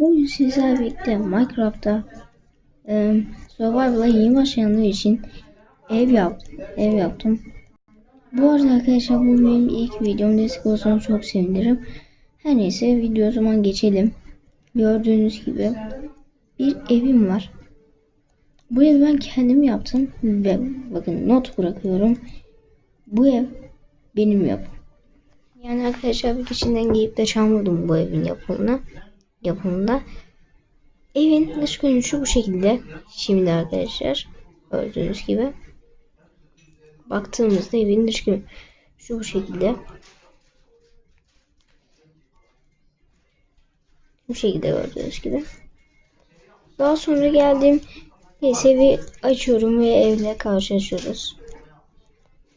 Bugün sizlerle birlikte Minecraft'ta e, Survival'a yeni başlayanlar için ev yaptım. Ev yaptım. Bu arada arkadaşlar bu benim ilk videom. Destek olsanız çok sevinirim. Her neyse video zaman geçelim. Gördüğünüz gibi bir evim var. Bu evi ben kendim yaptım ve bakın not bırakıyorum. Bu ev benim yapım. Yani arkadaşlar bir kişiden giyip de çalmadım bu evin yapımına yapımında. Evin dış görünüşü bu şekilde. Şimdi arkadaşlar gördüğünüz gibi baktığımızda evin dış görünüşü bu şekilde. Bu şekilde gördüğünüz gibi. Daha sonra geldim. Neyse evi açıyorum ve evle karşılaşıyoruz.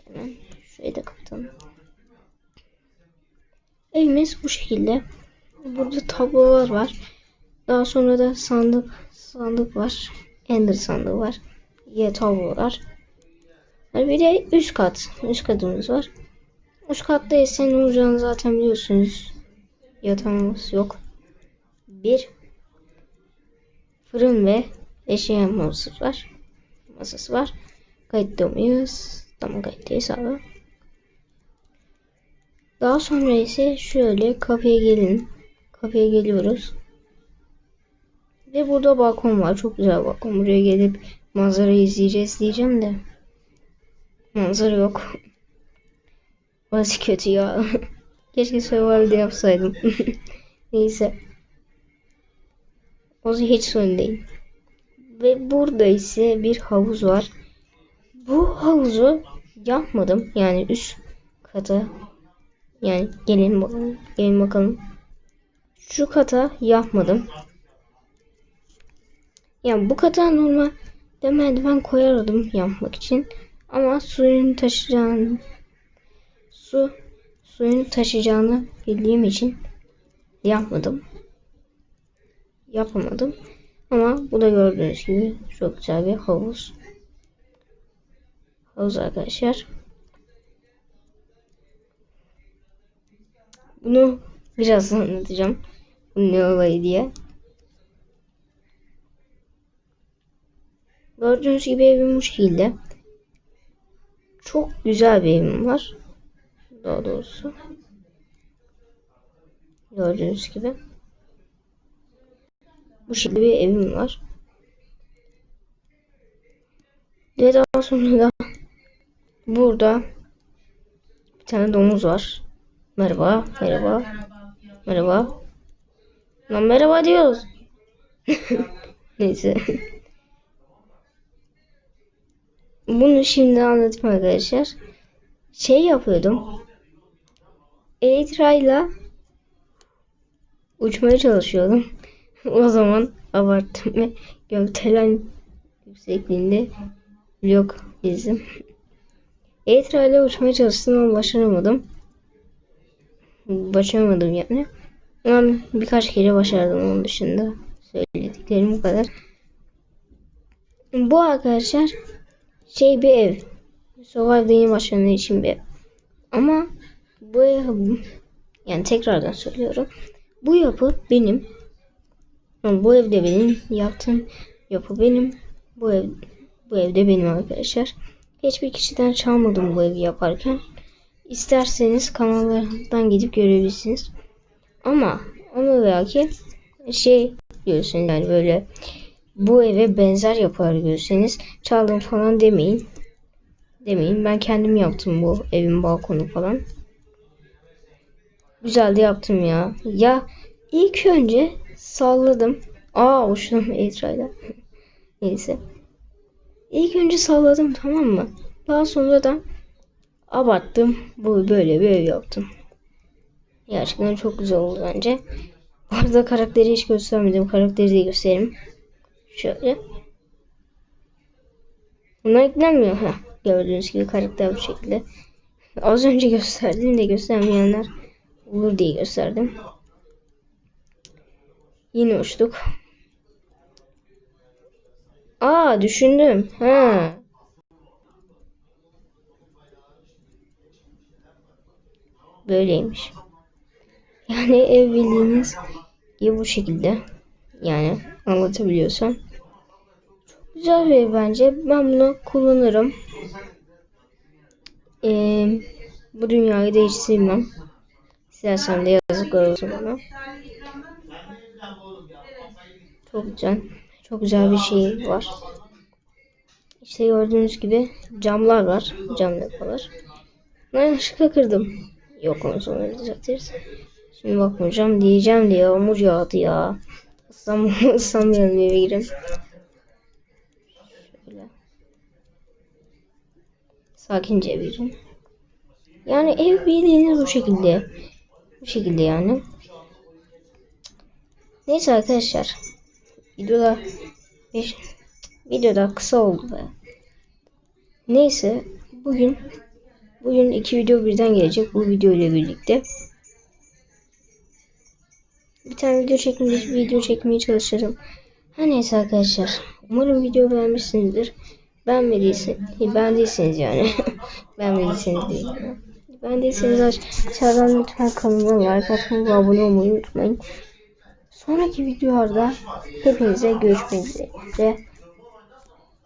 Hemen şurayı da kapatalım. Evimiz bu şekilde. Burada tablolar var. Daha sonra da sandık sandık var. Ender sandığı var. Y tablolar. Bir de üst kat. Üst katımız var. Üst katta ise ne olacağını zaten biliyorsunuz. Yatağımız yok. Bir fırın ve eşya masası var. Masası var. Kayıtta mıyız? Tamam kayıttayız abi. Daha sonra ise şöyle kafeye gelin. Kafeye geliyoruz. Ve burada balkon var. Çok güzel balkon. Buraya gelip manzarayı izleyeceğiz diyeceğim de. Manzara yok. Bazı kötü ya. Keşke survival'de yapsaydım. Neyse. O hiç sorun değil. Ve burada ise bir havuz var. Bu havuzu yapmadım. Yani üst kata yani gelin. Gelin bakalım. Şu kata yapmadım. Yani bu kata normal de merdiven koyardım yapmak için. Ama suyun taşıyacağını su suyun taşıyacağını bildiğim için yapmadım. Yapamadım. Ama bu da gördüğünüz gibi çok güzel bir havuz. Havuz arkadaşlar. Bunu biraz anlatacağım. Ne olayı diye. Gördüğünüz gibi evim bu şekilde. Çok güzel bir evim var. Daha doğrusu. Gördüğünüz gibi. Bu şekilde bir evim var. Ve daha sonra da burada bir tane domuz var. Merhaba, merhaba, merhaba. Lan merhaba diyoruz. Neyse. Bunu şimdi anlatayım arkadaşlar. Şey yapıyordum. Elytra'yla uçmaya çalışıyordum. o zaman abarttım ve gökdelen yüksekliğinde yok bizim. Elytra ile uçmaya çalıştım ama başaramadım. Başaramadım yani. Ama birkaç kere başardım onun dışında. Söylediklerim bu kadar. Bu arkadaşlar şey bir ev. Survive'da yeni başlayanlar için bir ev. Ama bu ev yani tekrardan söylüyorum. Bu yapı benim. Bu evde benim yaptığım yapı benim. Bu ev bu evde benim arkadaşlar. Hiçbir kişiden çalmadım bu evi yaparken. İsterseniz kanallardan gidip görebilirsiniz. Ama onu veya ki şey diyorsun yani böyle bu eve benzer yapılar görseniz çaldım falan demeyin. Demeyin. Ben kendim yaptım bu evin balkonu falan. Güzel de yaptım ya. Ya ilk önce salladım. Aa uçtum Etra'yla. Neyse. İlk önce salladım tamam mı? Daha sonra da abarttım. Bu böyle bir ev yaptım. Gerçekten çok güzel oldu bence. Bu arada karakteri hiç göstermedim. Karakteri de göstereyim. Şöyle. Buna eklenmiyor. Heh, gördüğünüz gibi karakter bu şekilde. Az önce gösterdim de göstermeyenler olur diye gösterdim. Yine uçtuk. Aa düşündüm. Ha. Böyleymiş. Yani ev bildiğiniz gibi bu şekilde. Yani anlatabiliyorsam. Çok güzel bir ev bence. Ben bunu kullanırım. Ee, bu dünyayı sevmem. İstersem de yazıklar olsun bana. Çok güzel. Çok güzel bir şey var. İşte gördüğünüz gibi camlar var. Cam depolar. Ben yanlışlıkla kırdım. Yok onu sonra düzeltiriz. Şimdi bakmayacağım diyeceğim diye yağmur yağdı ya. Islam, ıslanmayalım eve girelim. Şöyle. Sakince girelim. Yani ev bildiğiniz bu şekilde. Bu şekilde yani. Neyse arkadaşlar. Videoda bir videoda kısa oldu be. Neyse bugün bugün iki video birden gelecek bu video ile birlikte. Bir tane video çekmeye video çekmeye çalışırım. Her neyse arkadaşlar. Umarım video beğenmişsinizdir. Beğenmediyse, beğendiyseniz yani. beğenmediyseniz değil. Beğendiyseniz aşağıdan lütfen kanalıma like atmayı ve abone olmayı unutmayın. Sonraki videolarda hepinize görüşmek üzere.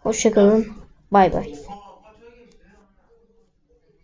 Hoşçakalın. Bay bay.